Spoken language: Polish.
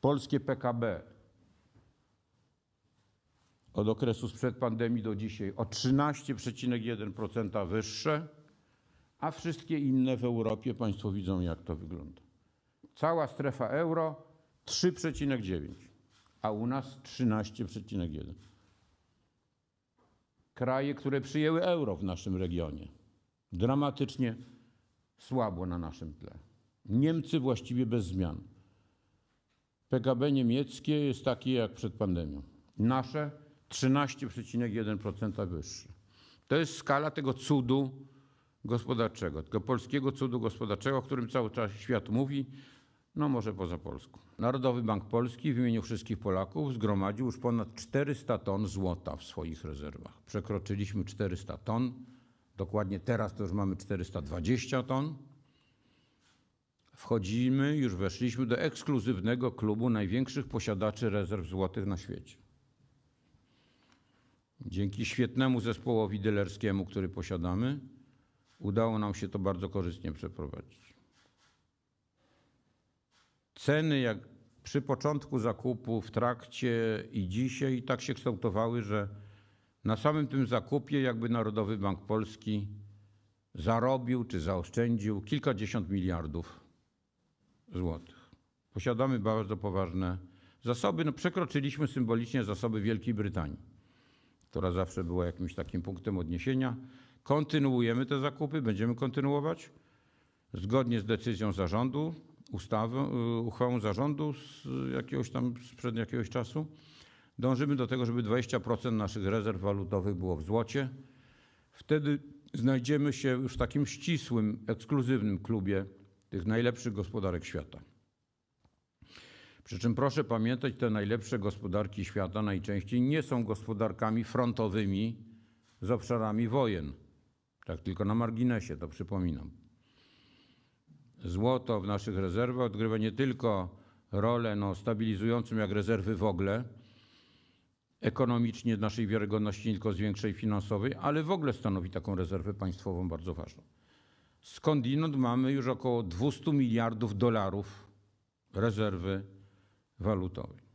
Polskie PKB od okresu sprzed pandemii do dzisiaj o 13,1% wyższe, a wszystkie inne w Europie Państwo widzą, jak to wygląda. Cała strefa euro 3,9, a u nas 13,1. Kraje, które przyjęły euro w naszym regionie, dramatycznie słabo na naszym tle. Niemcy właściwie bez zmian. PKB niemieckie jest takie jak przed pandemią. Nasze 13,1% wyższe. To jest skala tego cudu gospodarczego, tego polskiego cudu gospodarczego, o którym cały czas świat mówi, no może poza Polską. Narodowy Bank Polski w imieniu wszystkich Polaków zgromadził już ponad 400 ton złota w swoich rezerwach. Przekroczyliśmy 400 ton. Dokładnie teraz to już mamy 420 ton. Wchodzimy, już weszliśmy do ekskluzywnego klubu największych posiadaczy rezerw złotych na świecie. Dzięki świetnemu zespołowi dealerskiemu, który posiadamy, udało nam się to bardzo korzystnie przeprowadzić. Ceny jak przy początku zakupu, w trakcie i dzisiaj tak się kształtowały, że na samym tym zakupie jakby Narodowy Bank Polski zarobił czy zaoszczędził kilkadziesiąt miliardów złotych. Posiadamy bardzo poważne zasoby. No, przekroczyliśmy symbolicznie zasoby Wielkiej Brytanii, która zawsze była jakimś takim punktem odniesienia. Kontynuujemy te zakupy, będziemy kontynuować zgodnie z decyzją zarządu, ustawą, y, uchwałą zarządu z jakiegoś tam sprzed jakiegoś czasu. Dążymy do tego, żeby 20% naszych rezerw walutowych było w złocie. Wtedy znajdziemy się już w takim ścisłym, ekskluzywnym klubie tych najlepszych gospodarek świata. Przy czym proszę pamiętać, te najlepsze gospodarki świata najczęściej nie są gospodarkami frontowymi z obszarami wojen. Tak tylko na marginesie to przypominam. Złoto w naszych rezerwach odgrywa nie tylko rolę no, stabilizującą jak rezerwy w ogóle, ekonomicznie naszej wiarygodności nie tylko zwiększej finansowej, ale w ogóle stanowi taką rezerwę państwową bardzo ważną. Skądinąd mamy już około 200 miliardów dolarów rezerwy walutowej.